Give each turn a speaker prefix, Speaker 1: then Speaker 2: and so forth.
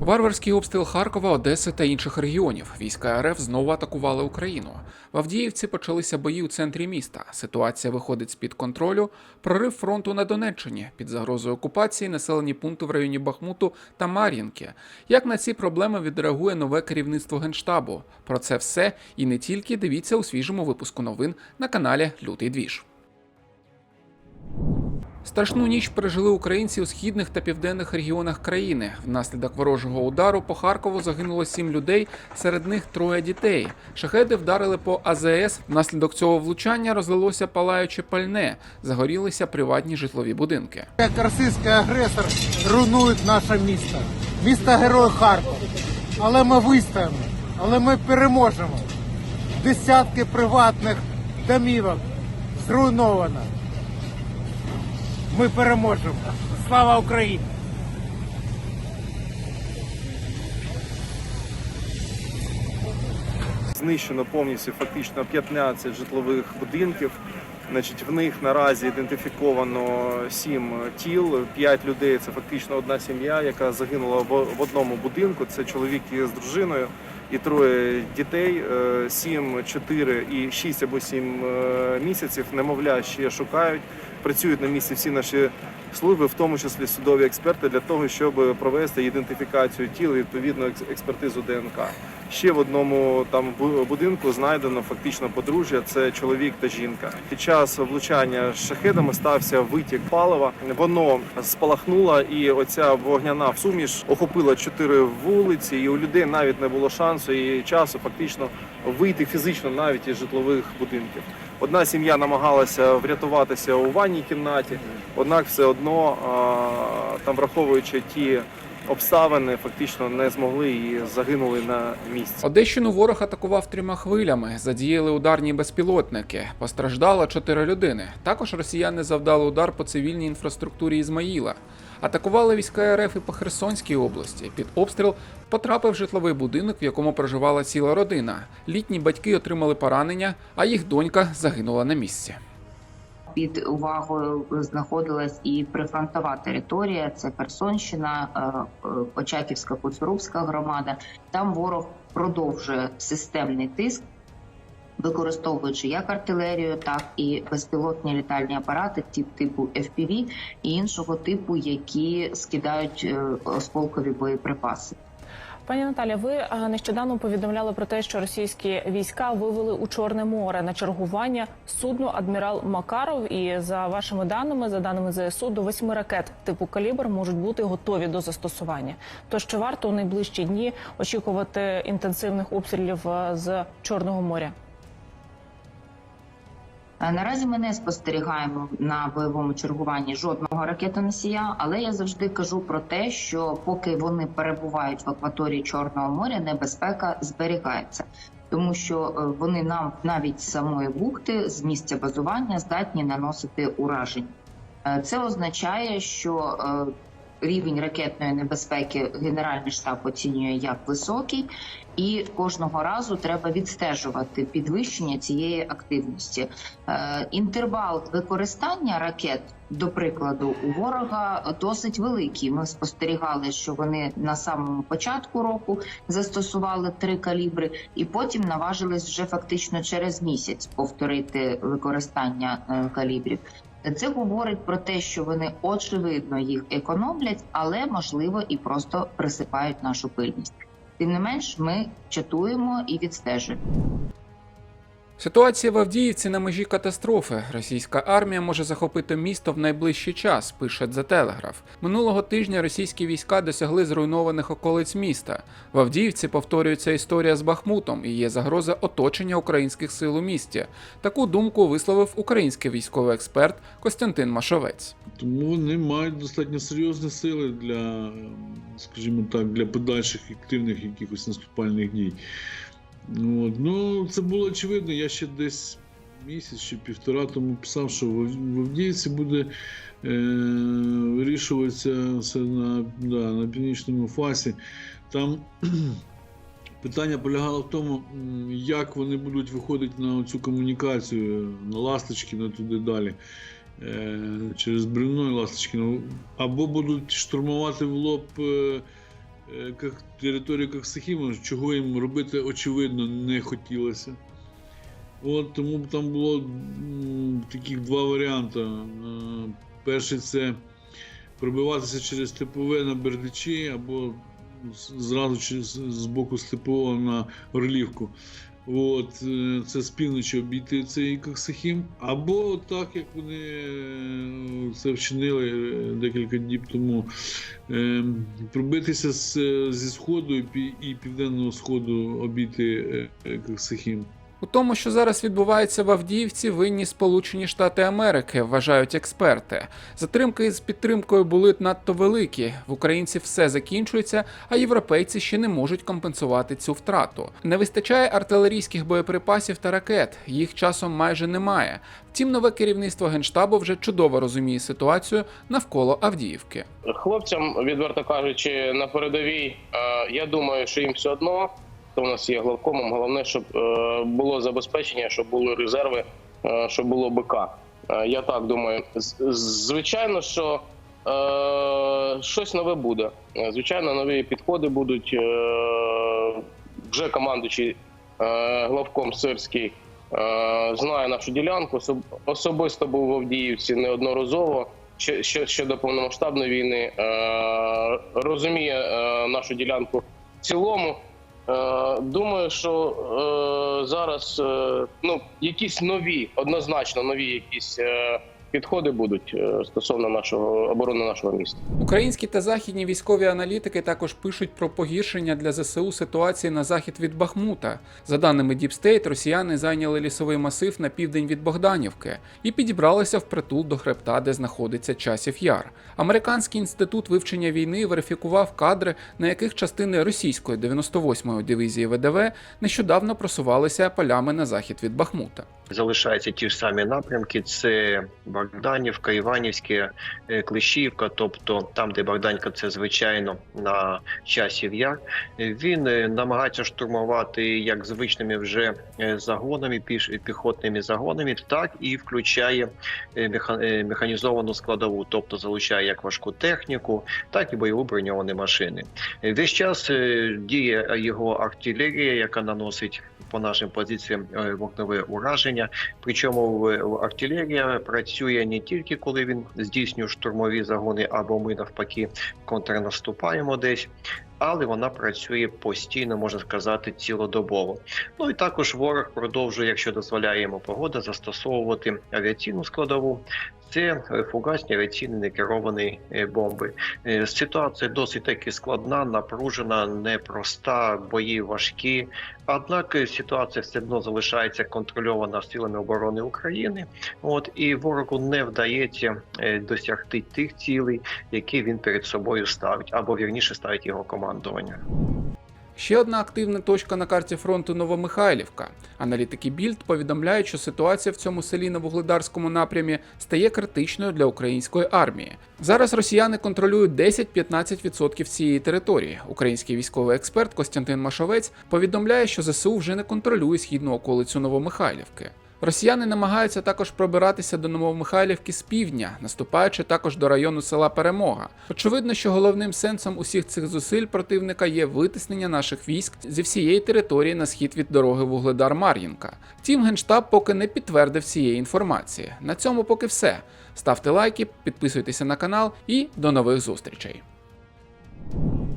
Speaker 1: Варварський обстріл Харкова, Одеси та інших регіонів. Війська РФ знову атакували Україну. В Авдіївці почалися бої у центрі міста. Ситуація виходить з під контролю. Прорив фронту на Донеччині під загрозою окупації населені пункти в районі Бахмуту та Мар'їнки. Як на ці проблеми відреагує нове керівництво генштабу? Про це все і не тільки дивіться у свіжому випуску новин на каналі Лютий Двіж. Страшну ніч пережили українці у східних та південних регіонах країни. Внаслідок ворожого удару по Харкову загинуло сім людей, серед них троє дітей. Шахеди вдарили по АЗС. Внаслідок цього влучання розлилося палаюче пальне, загорілися приватні житлові будинки.
Speaker 2: Як російський агресор руйнують наше місто. Місто Герой Харків. Але ми вистоїмо, але ми переможемо. Десятки приватних домівок зруйновано. Ми переможемо. Слава Україні!
Speaker 3: Знищено повністю фактично 15 житлових будинків. Значить, в них наразі ідентифіковано 7 тіл, 5 людей. Це фактично одна сім'я, яка загинула в одному будинку. Це чоловік із дружиною і троє дітей. 7, 4 і 6 або 7 місяців. Немовля ще шукають. Працюють на місці всі наші служби, в тому числі судові експерти, для того, щоб провести ідентифікацію тіл і відповідну екс- експертизу ДНК. Ще в одному там будинку знайдено фактично подружжя. Це чоловік та жінка. Під час влучання шахедами стався витік палива. Воно спалахнуло, і оця вогняна суміш охопила чотири вулиці. І у людей навіть не було шансу і часу фактично вийти фізично навіть із житлових будинків. Одна сім'я намагалася врятуватися у ванній кімнаті, однак все одно, там враховуючи ті обставини, фактично не змогли і загинули на місці.
Speaker 1: Одещину ворог атакував трьома хвилями. Задіяли ударні безпілотники. Постраждало чотири людини. Також росіяни завдали удар по цивільній інфраструктурі Ізмаїла. Атакували війська РФ і по Херсонській області. Під обстріл потрапив житловий будинок, в якому проживала ціла родина. Літні батьки отримали поранення, а їх донька загинула на місці.
Speaker 4: Під увагою знаходилась і прифронтова територія, це Херсонщина, е, е, Очаківська Куцурубська громада. Там ворог продовжує системний тиск, використовуючи як артилерію, так і безпілотні літальні апарати, тип типу FPV і іншого типу, які скидають е, осколкові боєприпаси.
Speaker 5: Пані Наталя, ви е, нещодавно повідомляли про те, що російські війська вивели у Чорне море на чергування судно адмірал Макаров. І за вашими даними, за даними ЗСУ, до восьми ракет типу калібр можуть бути готові до застосування. Тож чи варто у найближчі дні очікувати інтенсивних обстрілів е, з Чорного моря?
Speaker 4: Наразі ми не спостерігаємо на бойовому чергуванні жодного ракетоносія, але я завжди кажу про те, що поки вони перебувають в акваторії Чорного моря, небезпека зберігається. Тому що е, вони нам навіть з самої бухти з місця базування здатні наносити ураження. Е, Це означає, що е, рівень ракетної небезпеки Генеральний штаб оцінює як високий, і кожного разу треба відстежувати підвищення цієї активності. Е, Інтервал використання ракет, до прикладу, у ворога досить великий. Ми спостерігали, що вони на самому початку року застосували три калібри, і потім наважились вже фактично через місяць повторити використання е, калібрів. Це говорить про те, що вони очевидно їх економлять, але можливо і просто присипають нашу пильність. Тим не менш, ми чатуємо і відстежуємо.
Speaker 1: Ситуація в Авдіївці на межі катастрофи. Російська армія може захопити місто в найближчий час, пише The Telegraph. Минулого тижня російські війська досягли зруйнованих околиць міста. В Авдіївці повторюється історія з Бахмутом і є загроза оточення українських сил у місті. Таку думку висловив український військовий експерт Костянтин Машовець.
Speaker 6: Тому вони мають достатньо серйозні сили для, скажімо так, для подальших активних якихось наступальних дій. Ну, От. Ну, це було очевидно. Я ще десь місяць чи півтора тому писав, що в Авдіївці буде е, вирішуватися все на, да, на північному фасі. Там питання полягало в тому, як вони будуть виходити на цю комунікацію, на Ласточкіна туди далі. е, Через Бревно і Ласточкіно. Або будуть штурмувати в лоб е, як територію Коксахіма, чого їм робити очевидно не хотілося. От тому там було таких два варіанти. Е, Перший це пробиватися через степове на Бердичі або зразу через з боку степового на Орлівку. От, е, це з півночі обійти цей Коксахім. Або так, як вони е, це вчинили е, декілька діб тому, пробитися з, зі сходу і пі- і південного сходу обійти Коксахім.
Speaker 1: У тому, що зараз відбувається в Авдіївці, винні Сполучені Штати Америки, вважають експерти. Затримки з підтримкою були надто великі. В українців все закінчується, а європейці ще не можуть компенсувати цю втрату. Не вистачає артилерійських боєприпасів та ракет. Їх часом майже немає. Втім, нове керівництво генштабу вже чудово розуміє ситуацію навколо Авдіївки.
Speaker 7: Хлопцям, відверто кажучи, на передовій, е, я думаю, що їм все одно, хто в нас є главкомом, головне, щоб е, було забезпечення, щоб були резерви, е, щоб було БК. Е, Я так думаю. Звичайно, що е, щось нове буде. Звичайно, нові підходи будуть. Е, Вже командуючий е, главком Сирський е, знає нашу ділянку. Особисто був в Авдіївці неодноразово ще, ще, ще до повномасштабної війни е, розуміє е, нашу ділянку в цілому. Е, думаю, що е, зараз е, ну, якісь нові, однозначно нові якісь підходи будуть е, стосовно нашого оборони нашого міста.
Speaker 1: Українські та західні військові аналітики також пишуть про погіршення для ЗСУ ситуації на захід від Бахмута. За даними State, росіяни зайняли лісовий масив на південь від Богданівки і підібралися впритул до хребта, де знаходиться часів яр. Американський інститут вивчення війни верифікував кадри, на яких частини російської 98-ї дивізії ВДВ нещодавно просувалися полями на захід від Бахмута.
Speaker 8: залишаються ті ж самі напрямки: це Богданівка, Іванівське, е, Клещівка. Тобто там, де Богданівка, це звичайно на часів яр. Е, Він е, намагається штурмувати як звичними вже загонами, піш піхотними загонами, так і включає меха- механізовану складову, тобто залучає як важку техніку, так і бойову броньовані машини. Весь час діє його артилерія, яка наносить по нашим позиціям е, вогневе ураження. Причому артилерія працює не тільки коли він здійснює штурмові загони, або ми навпаки контрнаступаємо десь. Але вона працює постійно, можна сказати, цілодобово. Ну і також ворог продовжує, якщо дозволяє йому погода, застосовувати авіаційну складову. Це е, фугасні авіаційні некеровані е, бомби. Е, Ситуація досить таки складна, напружена, непроста, бої важкі. Однак ситуація все одно залишається контрольована силами оборони України. От і ворогу не вдається досягти тих цілей, які він перед собою ставить, або вірніше ставить його командування.
Speaker 1: Ще одна активна точка на карті фронту Новомихайлівка. Аналітики Більд повідомляють, що ситуація в цьому селі на вугледарському напрямі стає критичною для української армії. Зараз росіяни контролюють 10-15% цієї території. Український військовий експерт Костянтин Машовець повідомляє, що ЗСУ вже не контролює східну околицю Новомихайлівки. Росіяни намагаються також пробиратися до Новомихайлівки з півдня, наступаючи також до району села Перемога. Очевидно, що головним сенсом усіх цих зусиль противника є витиснення наших військ зі всієї території на схід від дороги Вугледар Мар'їнка. Втім, генштаб поки не підтвердив цієї інформації. На цьому поки все. Ставте лайки, підписуйтеся на канал і до нових зустрічей.